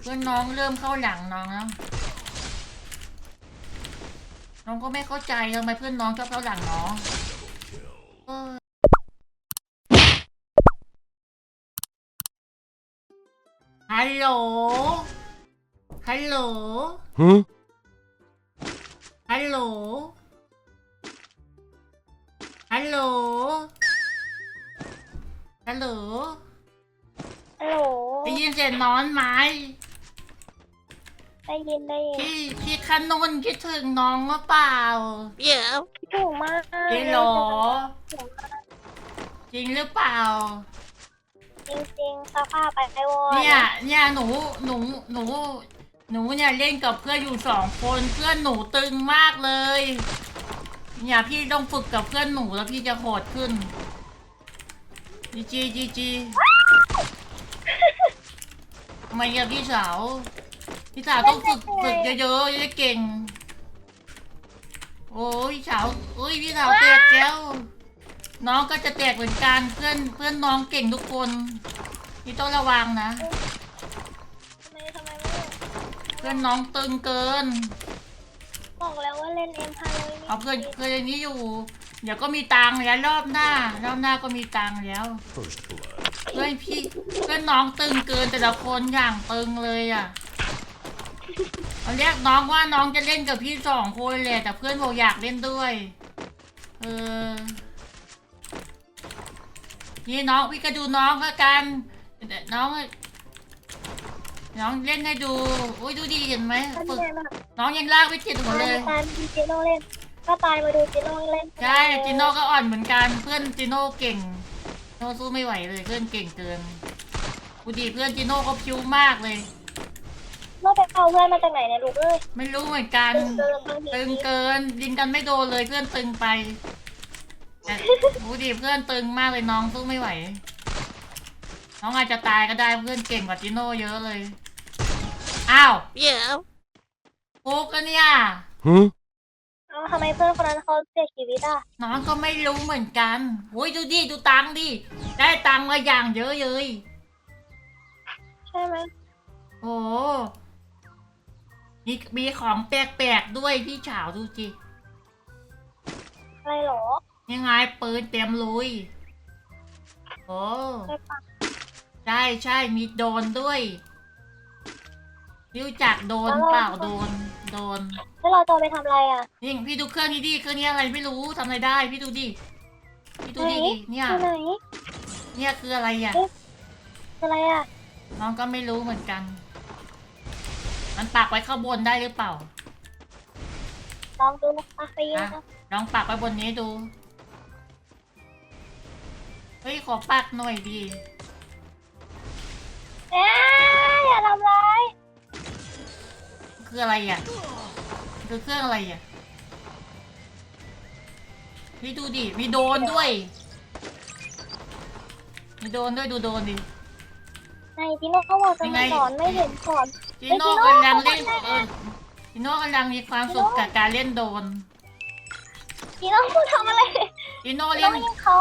เพื่อนน้องเริ่มเข้าหลังน้องแล้วน้องก็ไม่เข้าใจทำไมเพื่อนน้องชอบเข้าหลังน้องเออฮัลโหล ฮัลโหล Huh? ฮัลโหล ฮัลโหล ฮัลโหลฮัลโหลได้ยินเสียงน้อนไหมได้ยินได้ยินพี่พี่ขนุนคิดถึงน้องหรือเปล่าคิดถึงมากจริงเหรอจริงหรือเปล่า จริงจริงๆสภาพไปไอวอเนี่ยเนี่ยหนูหนูหนู หนูเนี่ยเล่นกับเพื่อนอยู่สองคนเพื่อนหนูตึงมากเลย เนี่ยพี่ต้องฝึกกับเพื่อนหนูแล้วพี่จะโหดขึ้น จีจีจีจีทำไมอะพี่สาว พี่สาวต้องฝึกฝึกเยอะๆจะได้เก่ง โอ้ยพี่สาวโอ้ยพี่สาวแตกแล้ว น้องก็จะแตกเหมือนกันเพื่อนเพื่อนน้องเก่งทุกคนพี่ต้องระวังนะ ทำไมทำไมไม่เพื่อนน้องตึงเกิน บอกแล้วว่าเล่นเอ็มพาเลยเอาเพื่อนเพื่อนอย่างนี้อยู่ เดี๋ยวก็มีตังค์แล้วรอบหน้า รอบหน้าก็มีตังค์แล้ว First blood. เพื่อนพี่เพื่อนน้องตึงเกินแต่ละคนอย่างตึงเลยอะตอนแรกน้องว่าน้องจะเล่นกับพี่สองคนแหละแต่เพื่อนบอกอยากเล่นด้วยเออนี่น้องพี่ก็ดูน้องก็กันเดี๋ยวน้อง น้องเล่นให้ดูโอ้ยดูดีเห็นไหมท่านฝึกใหญ่มากน้องยังลากไม่ติดหัวเลยตามดูจิโน่เล่น ก็ตายมาดูจิโน่เล่นใช่จิโน่ก็อ่อนเหมือนกันเพื่อนจิโน่เก่งจิโน่สู้ไม่ไหวเลยเพื่อนเก่งเกินกูดีเพื่อนจิโน่ก็พิวมากเลยโน่ไปเอาเพื่อนมาจากไหนเนี่ยลูกเอ้ยไม่รู้เหมือนกันตึงเกินบางทีตึงเกินยิงกันไม่โดนเลยเพื่อนตึงไปแต่กูดีเพื่อนตึงมากเลยน้องสู้ไม่ไหวน้องอาจจะตายก็ได้เพื่อนเก่งกว่าจิโน่เยอะเลยอ้าวฟุกอะเนี่ย Huh? เอาทำไมเพื่อนคนนั้นเขาเสียชีวิตอะน้องก็ไม่รู้เหมือนกันโอ้ยดูดิดูตังค์ดิ ได้ตังค์มาอย่างเยอะเลย ใช่ไหมโอ้มีมีของแปลกๆด้วยพี่ฉาวดูจิอะไรหรอยังไงปืนเต็มลุย โอ้ ใช่ปะใช่ใช่มีโดนด้วย รู้จักโดนเปล่าโดนโดนแล้วเราจะเอาไปทำอะไรอะ นี่พี่ดูเครื่องนี้ดิเครื่องนี้อะไรไม่รู้ทำอะไรได้ พี่ดูดิพี่ดูดิไหน ดิเนี่ยที่ไหนเนี่ยคืออะไรอะอะไรอะน้องก็ไม่รู้เหมือนกัน มันปักไว้ข้างบนได้หรือเปล่าลองดูนะคะไปยิงอะนะลองปักไว้บนนี้ดูเฮ้ยขอปักหน่อยดีเอ้ยอย่าทำร้าย คืออะไรอะคือเครื่องอะไรอะพี่ดูดิ มีโดรนด้วย มีโดรนด้วยดูโดรนดิ ในจิโน่เขาบอกจะยังไงมาสอนไม่เห็นสอนจิโน่กำลังเล่นเออจิโน่กำลังมีความสุขกับการเล่นโดรนจิโน่ทำอะไรจิโน่จิเล่โน่นยิงเขา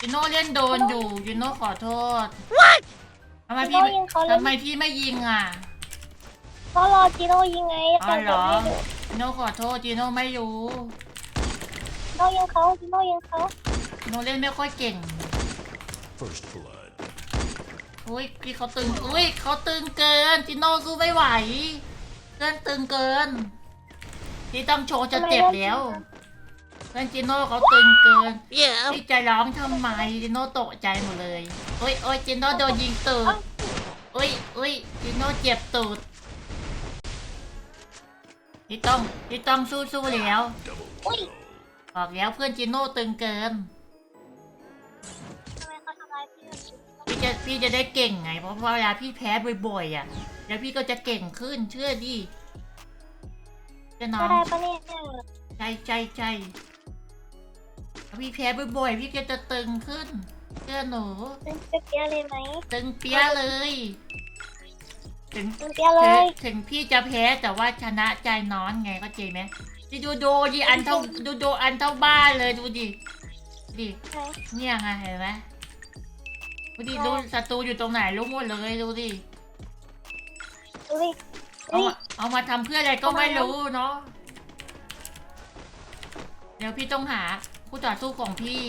จิโน่เล่นโดรนอยู่จิโน่ขอโทษทำไมจิพี่โน่ยิงเขาเลยทำไมพี่ไม่ยิงอะ ก็รอจิโน่ยิงไงอ๋อเหรอแต่ไม่ดูจิโน่ขอโทษจิโน่ไม่รู้จิโน่ยิงเขาจิโน่ยิงเขาจิโน่เล่นไม่ค่อยเก่ง First blood. อุ้ยพี่เขาตึงอุ้ยเขาตึงเกินจิโน่สู้ไม่ไหวเพื่อนตึงเกินพี่ต้องโชว์จะเจ็บแล้วเพื่อนจิโน่เขาตึงเกินพี่จะร้องทำไมจิโน่ตกใจหมดเลยโอ้ยโอ้ยจิโน่โดนยิงตูดอุ้ยอุ้ยจิโน่เจ็บตูด พี่ต้องพี่ต้องสู้ๆแล้ว อุ้ยบอกแล้วเพื่อนจิโน่ตึงเกิน ทำไมเขาทำร้ายพี่แบบนี้พี่จะพี่จะได้เก่งไง เพราะเวลาพี่แพ้บ่อยๆอะ แล้วพี่ก็จะเก่งขึ้นเชื่อดิเจ้าน้อก็ง ได้ปะเนี่ยใจใจใจถ้าพี่แพ้บ่อยๆพี่ก็จะตึงขึ้นเชื่อหนู เป็นเปียเลยไหมตึงเปี้ยเลย ถึงเป็นเปียเลถึงยถึงพี่จะแพ้แต่ว่าชนะใจน้อนไงก็เจไหมดิดูโดดิอันเท่าดูโดอันเท่าบ้านเลยดูดิดิไหนเนี่ยไงเห็นไหมดูดิดูศัตรูอยู่ตรงไหนรู้หมดเลยดูดิดูดิเอานี่มาเอามาทำเพื่ออะไรก็ไม่รู้เนาะเดี๋ยวพี่ต้องหาคู่ต่อสู้ของพี่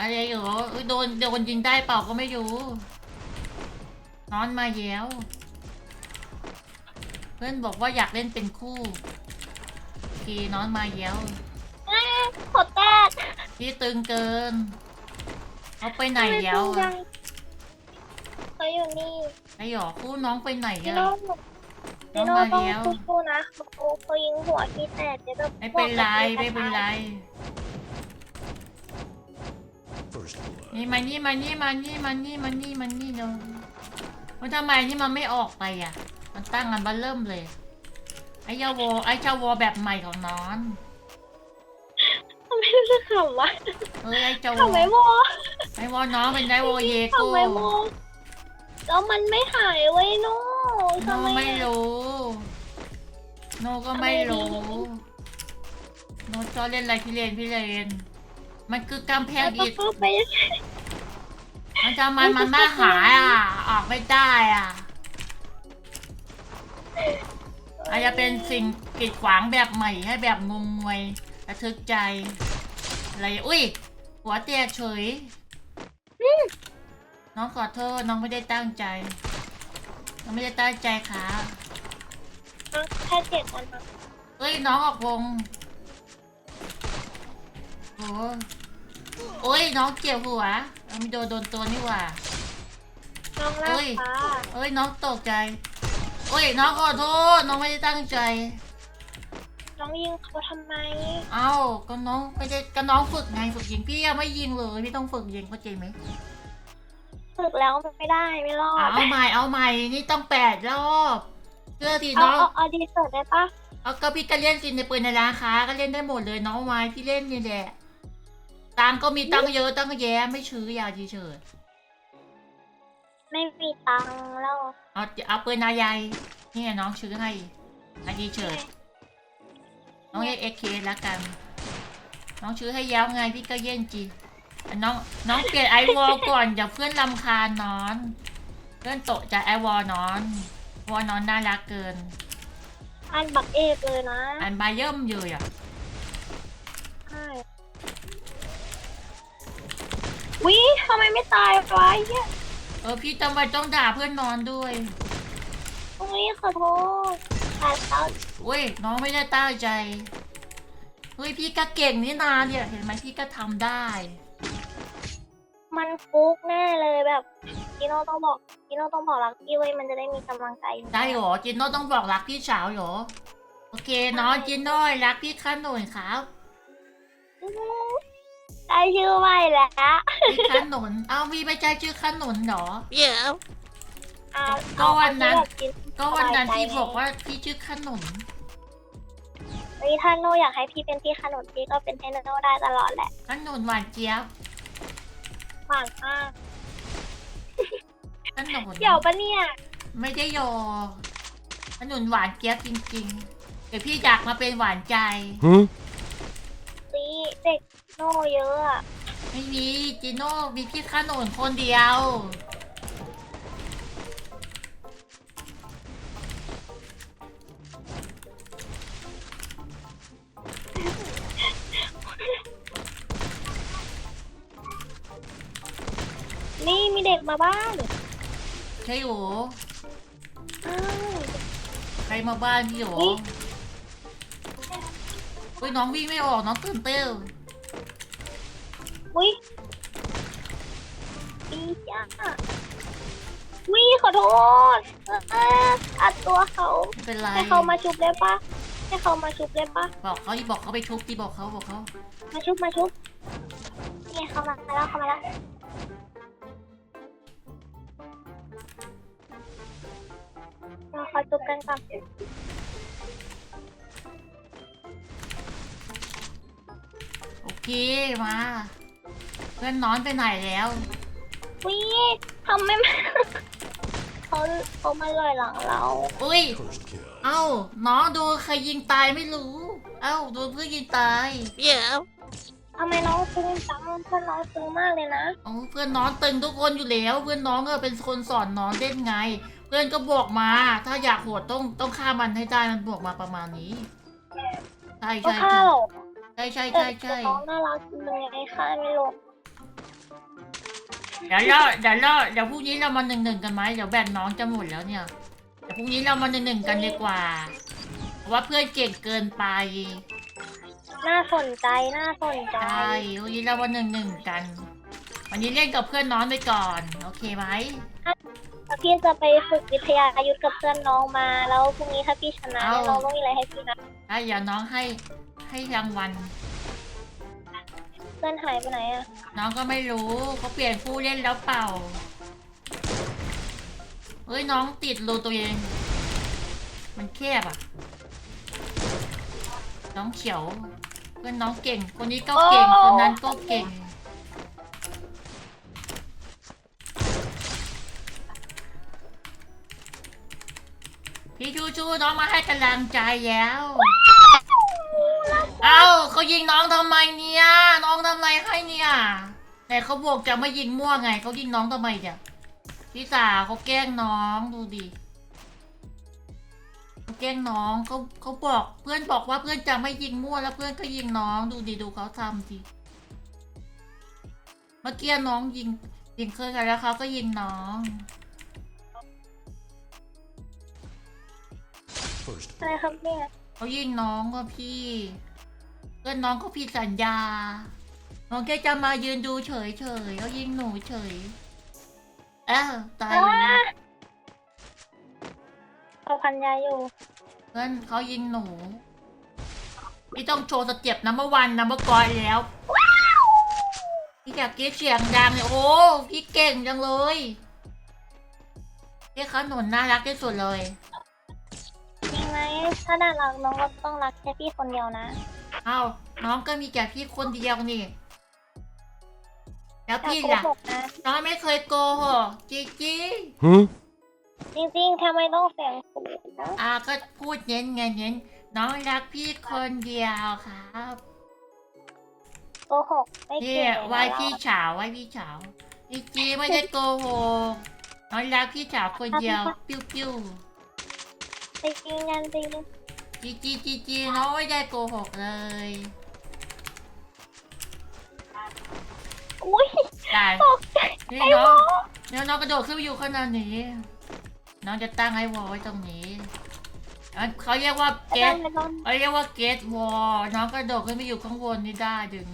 อะไรเหรอเอ้ยโดนโดนยิงได้เปล่าก็ไม่รู้นอนมาแย้ว เพื่อนบอกว่าอยากเล่นเป็นคู่โอเคนอนมาแย้วอ้าขอแตกพี่ตึงเกินเขาไปไหนแล้วทำไมตึงจัอะงเขาอยู่นี่ไอ้หรอคู่น้องไปไหนพี่อะ โน่น้พี่องโน่มาต้องแล้วสู้ๆนะเขาเขายิงหัวพี่แตกเดี๋ยวจะไม่เป็นไรไม่เป็นไร First blood. นี่มานี่มานี่มานี่มานี่มานี่มานี่เนาะมันทำไมนี่มันไม่ออกไปอะ มันตั้งกันบันเริ่มเลย ไอ้เยาวไอ้เจ้าวอแบบใหม่ของน้องทำไมรู้สึกขำวะเอ้ยไอ้เจ้าวทำไมโมไอ้วอน้องเป็นไอ้วอเยโก้ทำไมโมแล้วมันไม่หายไว้ยโน่โนทำไมไม่รู้ โนก็ไม่รู้ โนชอบเล่นอะไรพี่เลนพี่เลน มันคือกำแพงแล้วอิฐก็ไปมันทำไมมันไม่หายอะ ออกไม่ได้อะอาจจะเป็นสิ่งกีดขวางแบบใหม่ให้แบบงงงวยระทึกใจ อะไร อุ้ย หัวเตียเฉย น้องขอโทษ น้องไม่ได้ตั้งใจ น้องไม่ได้ตั้งใจค่ะแค่เจ็ดอันนะเอ้ย น้องออกวง โอ้ โอ้ยน้องเกี่ยวหัวเอาไม่โดนโดนตัวนี่หว่า น้องลาเอ้ยฟ้าเอ้ยน้องตกใจเอ้ยน้องขอโทษน้องไม่ได้ตั้งใจ น้องยิงเขาทำไม เอ้าก็น้องไม่ได้ก็น้องฝึกไงฝึกยิงพี่ยังไม่ยิงเลยพี่ต้องฝึกยิงเข้าใจไหมฝึกแล้วมันไม่ได้ไม่รอดเอาใหม่เอาใหม่นี่ต้องแปดรอบเชื่อทีเอาน้องเอาเอาดีเสิร์ตได้ปะเอาก็พี่ก็เล่นสิในปืนในร้านค้าก็เล่นได้หมดเลยน้องไม้พี่เล่นนี่แหละ ตังค์ก็มีตังค์เยอะตังค์แย่ไม่ชื้อยาเฉยไม่มีตังค์แล้วๆเอาเอาปืนนายายนี่ไงน้องชื้อให้อาเฉยน้องเรียกเอ็กเคแล้วกัน น้องชื้อให้ยาวไงพี่ก็เย็นจีอะน้องน้องเปลี่ยนไอวอลก่อนอย่าเพื่อนลำคาญนอน เพื่อนโตะจากไอวอลนอนวอลนอนน่ารักเกิน อันบักเอกเลยนะ อันบาเยิ่มอยู่อะ วิทำไมไม่ตายวะเฮียเออพี่จำไว้ต้องด่าเพื่อนนอนด้วยอุ้ยขอโทษตายแล้วเว้ยน้องไม่ได้ตั้งใจเฮ้ยพี่ก็เก่งนี่นาเนี่ยเห็นไหมพี่ก็ทำได้ มันฟุกแน่เลยแบบพี่โน่ต้องบอกพี่โน่ต้องบอกรักพี่ไว้ยมันจะได้มีกำลังใจได้เหรอจินโน่ต้องบอกรักพี่สาวเหรอโอเคน้องจินโน่รักพี่ขนุนครับ อื้อหือ ได้ชื่อใหม่แล้วพี่ขนุนเอาวีไปใจชื่อขนุนเหรอเอาก็วันนั้น เอาที่แบบก็วันนั้นสบายใจพี่บอกว่าพี่ชื่อขนุนเฮ้ยถ้าโน่อยากให้พี่เป็นพี่ขนุนพี่ก็เป็นให้โน่ได้ตลอดแหละขนุนหวานเจี๊ยบหวานมากขนุนเดี๋ยวปะเนี่ยไม่ได้โยอขนุนหวานเจี๊ยบจริง ๆ เดี๋ยวพี่อยากมาเป็นหวานใจ Huh? ซีเด็ก โน่เยอะอะไม่มีจิโน่มีพี่ขนุนคนเดียว นี่มีเด็กมาบ้านใช่โหรออ้าวใครมาบ้านพี่โหรออุ๊ยเฮ้ยน้องวิ่งไม่ออกน้องตื่นเต้น อุ้ยปีจ้าวิขอโทษเอออัดตัวเขา ไม่เป็นไรให้เขามาชุบได้ปะให้เขามาชุบได้ปะบอกเขาอีบอกเขาไปชุบที่บอกเขาบอกเขามาชุบมาชุบนี่เขามาแล้วเขามาแล้วเราขอชุบกันก่อนโอเคมา เพื่อนนอนไปไหนแล้ว วิทำไม่มาเขาเขามาลอยหลังเราอุ้ย First kill. เอ้า น้องดูใครยิงตายไม่รู้ เอ้าโดนเพื่อนยิงตายอทำไมน้องตึงจังเพื่อนน้องตึงมากเลยนะโอ้เพื่อนน้องตึงทุกคนอยู่แล้ว เพื่อนน้องก็เป็นคนสอนน้องเล่นไง เพื่อนก็บอกมา ถ้าอยากโหดต้องต้องฆ่ามันให้ได้มันบอกมาประมาณนี้ใช่ก็ใช่ข้าใช่วใช่ใช่แต่ใช่ใช่น้องน่ารักจริงไงข้าไม่รู้ เดี๋ยวเราเดี๋ยวเราเดี๋ยวพรุ่งนี้เรามาหนึ่งหนึ่งกันไหมเดี๋ยวแบตน้องจะหมดแล้วเนี่ยเดี๋ยวพรุ่งนี้เรามาหนึ่งหนึ่งกันดีกว่าเพราะว่าเพื่อนเก่งเกินไปน่าสนใจน่าสนใจใช่วันนี้เรามาหนึ่งหนึ่งกัน วันนี้เล่นกับเพื่อนน้องไปก่อน โอเคไหมถ้าพี่จะไปฝึกวิทยายุทธกับเพื่อนน้องมา แล้วพรุ่งนี้ถ้าพี่ชนะเนี่ยน้องต้องมีอะไรให้พี่นะถ้าอย่าน้องให้ให้รางวัล เพื่อนหายไปไหนอะน้องก็ไม่รู้เขาเปลี่ยนผู้เล่นแล้วเปล่าเฮ้ยน้องติดรูตัวเอง มันแคบอะ น้องเขียวเพื่อนน้องเก่ง คนนี้ก็เก่ง คนนั้นก็เก่ง พี่ชูชูน้องมาให้กำลังใจแล้ว เอ้าเขายิงน้องทำไมเนี่ยน้องทำอะไรให้เนี่ยแต่เขาบอกจะไม่ยิงมั่วไงเขายิงน้องทำไมเนี่ยพี่สาวเขาแกล้งน้องดูดิเขาแกล้งน้องเขาเขาบอกเพื่อนบอกว่าเพื่อนจะไม่ยิงมั่วแล้วเพื่อนก็ยิงน้องดูดิดูเขาทำดิเมื่อกี้น้องยิงยิงเคยกันแล้วเขาก็ยิงน้อง First อะไรครับเนี่ยเขายิงน้องก็พี่ เพื่อนน้องเขาผิดสัญญา น้องแค่จะมายืนดูเฉยเฉยๆเขายิงหนูเฉยเอ้าตายเลยเอาพันยาอยู่ เพื่อนเขายิงหนูพี่ต้องโชว์สเต็ปนัมเบอร์วันนัมเบอร์กอยแล้วพี่อยากกรีดเสียงดังเลยโอ้พี่เก่งจังเลยพี่ขนุนน่ารักที่สุดเลยจริงไหม ถ้าน่ารักน้องก็ต้องรักแค่พี่คนเดียวนะเอ้าน้องก็มีแค่พี่คนเดียวนี่ แล้วอย่าพี่โกล่ะ หกนะ น้องไม่เคยโกหกจริงจริง Huh? จริงๆทำไมต้องเสียงสูงนะๆอ่าก็พูดเน้นไงเน้น น้องรักพี่คนเดียวครับโกหกไม่นี่เก่งไหวพี่เฉาไหวพี่เฉาจริงจริงๆไม่ได้โกหกน้องรักพี่เฉาคนเดียว ปิ้วปิ้วจ ริงจริงยันจริงจริงจริงจริงๆน้องไม่ได้โกหกเลยอุ้ยได้ตกใจนี่ไอ้น้โมองเดี๋ยวน้องกระโดดขึ้นไปอยู่ขนาดนี้ น้องจะตั้งไอ้วอลไว้ตรงนี้อันเขาเรียกว่าเกไม่ตต้องไม่ต้องเขาเรียกว่าเกตวอลน้องกระโดดขึ้นไปอยู่ข้างบนนี่ได้ดึง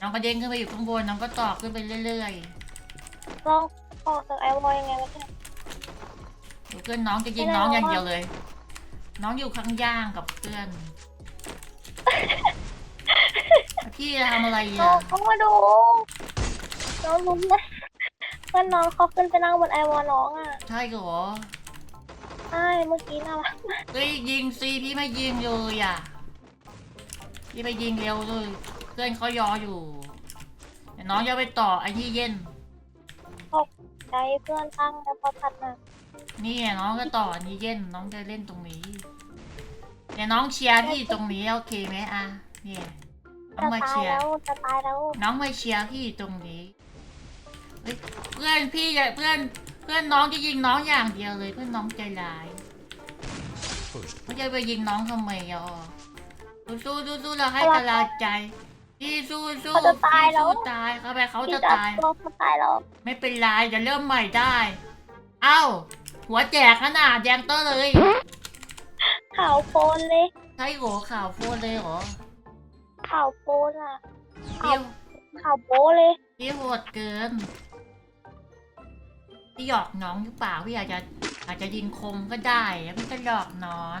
น้องกระเด้งขึ้นไปอยู่ข้างบนน้องก็ต่อขึ้นไปเรื่อยลองออกจากไอวอยยังไงวะเนี่ยๆเดี๋ยวเพื่อนน้องจะยิงไม่ได้น้องอย่างหรอกเดียวเลย น้องอยู่ข้างย่างกับเพื่อนพี่จะทำอะไรน้ออะงเขามาดูน้องรู้ไหมว่าน้องเขาขึ้นไปนั่งบนไอวอน้องอะใช่เหรอใช่เมื่อกี้น่ารักมากเฮ้ยยิงซีพี่ไม่ยิงเลยอะพี่ไปยิงเร็วเลยเพื่อนเขายออยู่เดี๋ยวน้องจะไปต่อไอ้ที่เย็นใจเพื่อนตั้งแล้วพอตัดมา นี่ไงน้องก็ต่ออันนี้เย็นน้องจะเล่นตรงนี้เดี๋ยวน้องเชียร์พี่ตรงนี้โอเคไหมอะเนี่ยน้องจะมาตายเชียร์แล้วจะตายแล้วน้องมาเชียร์พี่ตรงนี้เฮ้ยเพื่อนพี่จะเพื่อนเพื่อนน้องจะยิงน้องอย่างเดียวเลย เพื่อนน้องใจร้าย First ไม่จะไปยิงน้องทำไมอะสู้สู้สู้สู้เราให้กำลังใจพี่สู้สู้เขาจะตายพี่แล้วสู้ตายเขาไปเขาพี่จะจะตายตัวเขาตายแล้ว ไม่เป็นไรเดี๋ยวเริ่มใหม่ได้ เอ้า หัวแจกขนาดแดงเตอร์เลยข่าวโพลนเลยใช่หัวข่าวโพดเลยเหรอข่าวโพลนอะพี่ข่าวโป๊เลย พี่โหดเกินพี่หยอกน้องหรือเปล่าพี่อาจจะอาจจะยิงคมก็ได้แล้วพี่ก็หยอกน้อง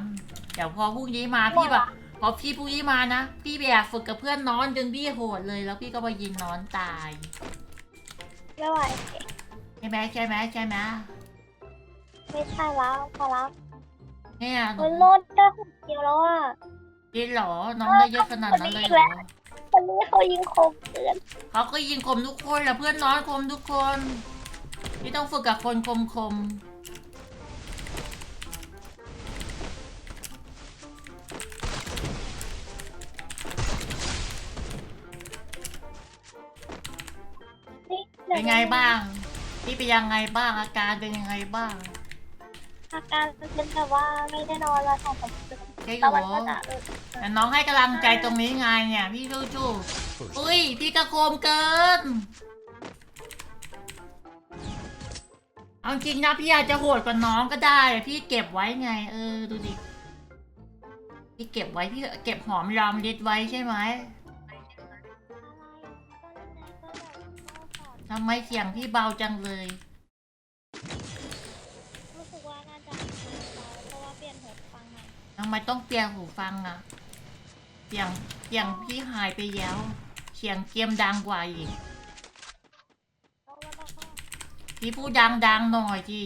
เดี๋ยวพอพรุ่งนี้มาพี่แบบพอพี่พรุ่งนี้มานะพี่ไปแอบฝึกกับเพื่อนน้องจนพี่โหดเลย แล้วพี่ก็มายิงน้องตายไม่ไหวใช่ไหมใช่ไหมใช่ไหม ไม่ใช่แล้วพอแล้วเนี่ยหนูมันลดได้หกเดียวแล้วอะยิงเหรอ น้องได้เยอะขนาดนั้นเลยเหรอคนนี้เขายิงคมเพื่อนเขาก็ยิงคมทุกคนแหละเพื่อนน้อยคมทุกคนที่ต้องฝึกกับคนคมคมนี่นูเป็นไงบ้าง พี่เป็นยังไงบ้างอาการเป็นยังไงบ้าง อาการเป็นแบบว่าไม่ได้นอนมาสองสามคืนใช่หรแล้วมันอก็จะเออแต่น้องให้กำลังใจตรงนี้ไงเนี่ย พี่จู้ First ๆอุ้ย พี่กระโคมเกิน เอาจริงนะพี่อาจจะโหดกว่าน้องก็ได้แต่พี่เก็บไว้ไง เออ ดูดิ พี่เก็บไว้ พี่เก็บหอมรอมริดไว้ใช่ไหมทำไมเสียงพี่เบาจังเลย ทำไมต้องเปลี่ยนหูฟังอะเสียงเสียงพี่หายไปแล้วเสียงเกมดังกว่าอีกแล้วแล้วก็พี่พูดดังๆหน่อยที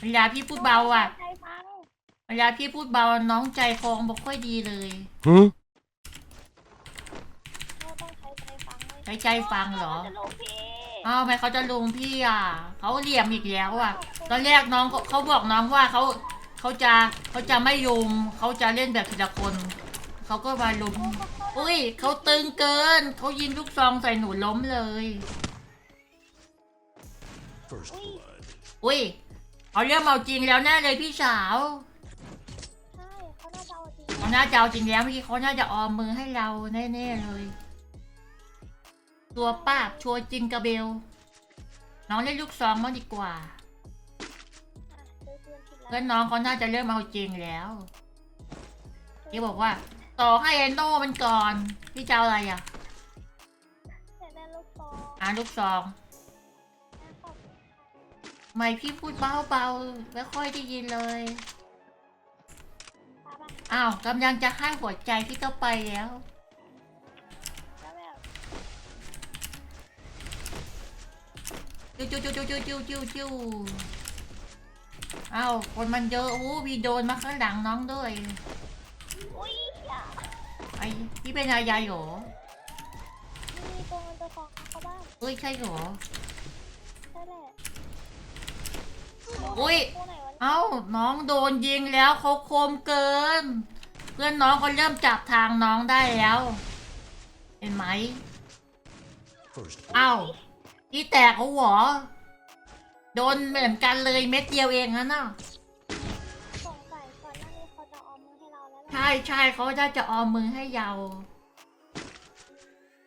เวลาพี่พูดเบาอะใช้ฟังเวลาพี่พูดเบาน้องใจคองบ่ค่อยดีเลย Huh? เราต้องใช้ใจฟังเลยใช้ใจฟังเหรอจะลงพี่อ้าวทำไมเขาจะลุงพี่อะ เขาเหลี่ยมอีกแล้วอะ ตอนแรกน้องเขาเขาบอกน้องว่าเขา เขาจะเขาจะไม่ลุมเขาจะเล่นแบบทีละคน เขาก็มาลุมอุ้ยเขาตึงเกิน เขายิงลูกซองใส่หนูล้มเลย First blood. อุ้ยเขาเริ่มเอาจริงแล้วแน่เลยพี่สาวใช่เขาน่าจะเอาจริงเขาน่าจะเอาจริงแล้วเมื่อกี้เขาน่าจะออมมือให้เราแน่ๆเลย ตัวป้าบชัวร์จริงกระเบล น้องเล่นลูกซองมางดีกว่า เพื่อนน้องเขาน่าจะเริ่มเอาจริงแล้วพี่บอกว่า ต่อให้ไอโน่มันก่อน พี่จะเอาอะไรอะแต่ได้ลูกซองอ่านลูกซองนะขอบคุณค่ะทำไมพี่พูดเบาๆไม่ค่อยได้ยินเลยป้าป่ะอ้าวกำลังจะให้หัวใจพี่ก็ไปแล้วแล้วแบบจิ้วจิ้วจิ้วจิ้วจิ้วจิ้วจิ้ว อ้าวคนมันเยอะโอ้พี่โดนมาข้างหลังน้องด้วยอุ้ยอย่าไอพี่เป็นอะไรหรอมีตัวเงินตัวทองเข้าบ้านเอ้ยใช่หรอใช่แหละอุ๊ยตัวไหนวะเอ้าน้องโดนยิงแล้วเขาโคมเกิน เพื่อนน้องเขาเริ่มจับทางน้องได้แล้ว เห็นไหม First เอ้าพี่แตกเขาเหรอ โดนเหมือนกันเลยเม็ดเดียวเองนะน่ะสงสัยก่อนหน้านี้เขาจะเอามือให้เราแล้วแหละใช่ใช่เขาจะจะออมมือให้เยา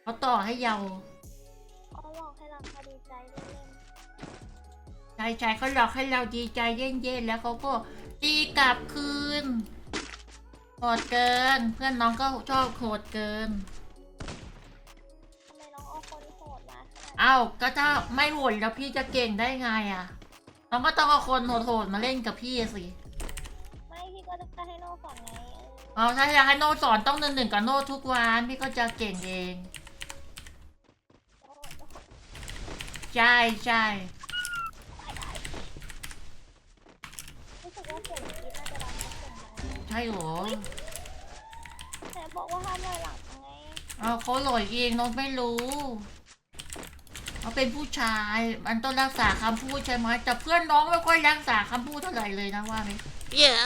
เขาต่อให้เยาเขาหลอกให้เราพอดีใจเล่นใช่ใช่เขาหลอกให้เราดีใจเย็นๆแล้วเขาก็ตีกลับคืนโหดเกิน เพื่อนน้องก็ชอบโหดเกิน มาขนาดนั้นเอ้าก็ถ้าไม่โหดแล้วพี่จะเก่งได้ไงอะน้องก็ต้องเอาคนโหดๆมาเล่นกับพี่สิไม่พี่ก็จะให้น้องสอนไงเออเอาถ้าอยากให้โน้ตสอนต้องหนึ่งหนึ่งกับโน้ตทุกวันพี่ก็จะเก่งเองโอ้โหใช่ใช่รู้สึกว่าเสียงกรี๊ดน่าจะดังกว่าเสียงเราใช่หรอแต่บอกว่าห้ามลอยหลังไง เอาเขาหลอยเองน้องไม่รู้ เขาเป็นผู้ชาย มันต้องรักษาคำพูดใช่ไหมแต่เพื่อนน้องไม่ค่อยรักษาคำพูดเท่าไหร่เลยนะว่าไหม Yeah.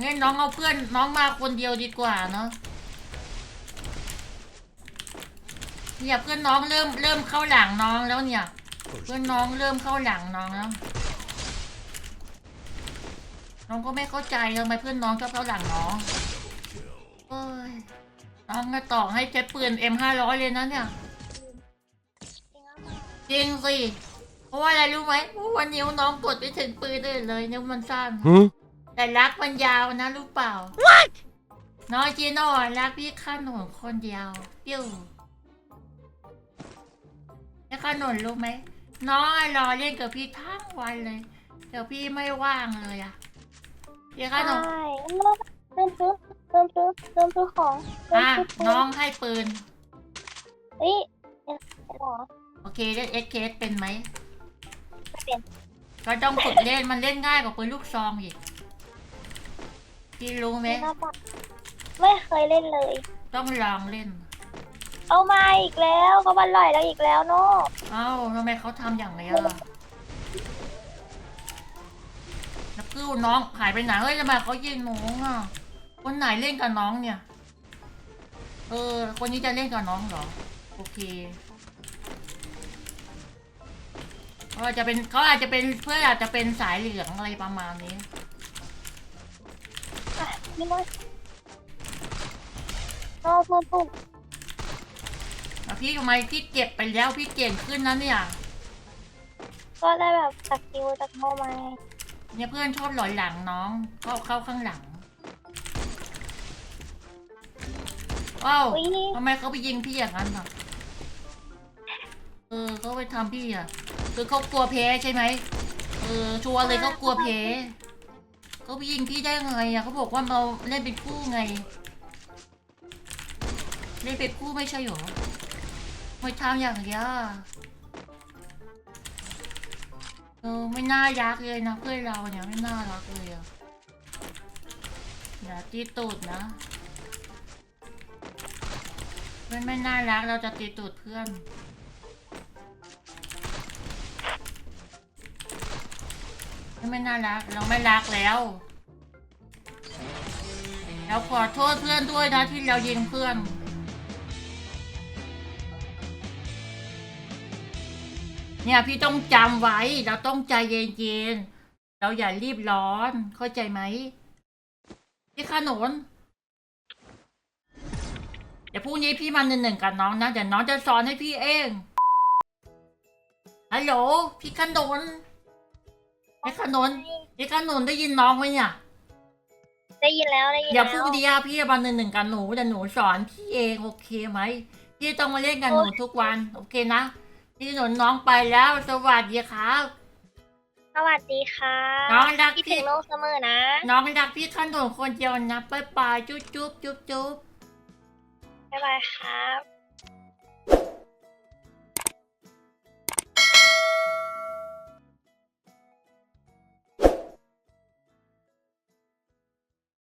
งั้นน้องเอาเพื่อนน้องมาคนเดียวดีกว่าเนาะเนี่ยเพื่อนน้องเริ่มเริ่มเข้าหลังน้องแล้วเนี่ย First เพื่อนน้องเริ่มเข้าหลังน้องแล้ว น้องก็ไม่เข้าใจทำไมเพื่อนน้องชอบเข้าหลังน้อง kill. เอ้ยน้องมาต่อให้ใช้ปืน M500 เลยนะเนี่ยจริงอะมา จริงสิ เพราะว่าอะไรรู้ไหมเพราะว่านิ้วน้องกดไปถึงปืนได้เลยนิ้วมันสั้น Huh? แต่รักมันยาวนะรู้เปล่า What น้องจีโน่รักพี่ข้าหนุนคนเดียวปิ้วไอ้ข้าหนุนรู้ไหมน้องอะรอเล่นกับพี่ทั้งวันเลย เดี๋ยวพี่ไม่ว่างเลยอะพี่ข้าหนุนใช่เริ่มซื้อเริ่มซื้อเริ่มซื้อของเริ่มอะซื้อของน้องให้ปืนเฮ้ยเอ๊ะเหรอ โอเคเล่นเอสเคสเป็นไหมไม่เป็น ก็ต้องฝึกเล่นมันเล่นง่ายกว่าปืนลูกซองอีกพี่รู้ไหมไม่น่าปะไม่เคยเล่นเลย ต้องลองเล่น เอามาอีกแล้วเขาบันลอยแล้วอีกแล้วเนาะเอ้าทำไมเขาทำอย่างนี้ล่ะแล้วคือน้องหายไปไหนเฮ้ยทำไมเขายิงน้องอะคนไหนเล่นกับน้องเนี่ย เออ คนนี้จะเล่นกับน้องเหรอ โอเค เขาอาจจะเป็นเขาอาจจะเป็นเพื่อนอาจจะเป็นสายเหลืองอะไรประมาณนี้อะพี่โน้โน้ปุ๊บปุ๊บแล้วพี่ทำไมพี่เจ็บไปแล้วพี่เก่งขึ้นนะเนี่ย ก็ได้แบบตักคิวตักโมมาเนี่ยเพื่อนชอบหลอยหลังน้องก็เข้าข้างหลังว้าวอุ้ยทำไมเขาไปยิงพี่อย่างนั้นอะเออเขาไปทำพี่อะ คือเขากลัวแพ้ใช่ไหมเออชัวร์เลยเขากลัวแพ้เขาไปยิงพี่ได้ไงอะเขาบอกว่าเราเล่นเป็นคู่ไง เล่นเป็นคู่ไม่ใช่หรอไม่ทำอย่างเงี้ยเออไม่น่ารักเลยนะเพื่อนเราเนี่ยไม่น่ารักเลยอะอย่าตีตูดนะเพื่อนไม่น่ารักเราจะตีตูดเพื่อน ไม่น่ารัก เราไม่รักแล้ว เราขอโทษเพื่อนด้วยนะที่เรายิงเพื่อนเนี่ยพี่ต้องจำไว้ เราต้องใจเย็นๆ เราอย่ารีบร้อน เข้าใจไหมพี่ขนนเดี๋ยวพรุ่งนี้พี่มาหนึ่งหนึ่งกับน้องนะ เดี๋ยวน้องจะสอนให้พี่เอง ฮัลโหล พี่ขนน พี่ขนุนพี่ขนุนได้ยินน้องไหมเนี่ย ได้ยินแล้วได้ยินเดี๋ยวแล้พรุ่งวนี้อะพี่จะมาหนึ่งหนึ่งกับหนูเดี๋ยวหนูสอนพี่เองโอเคไหมพี่ต้องมาเล่นกับหนูทุกวันโอเคนะ พี่หนุนน้องไปแล้วสวัสดีครับ สวัสดีค่ะน้องรักคิดพี่ถึงโน้เสมอนะ น้องรักพี่ขั้นถนคนเดียวนะไปไปจุ๊บจุ๊บจุ๊บจุ๊บ บ๊ายบายครับ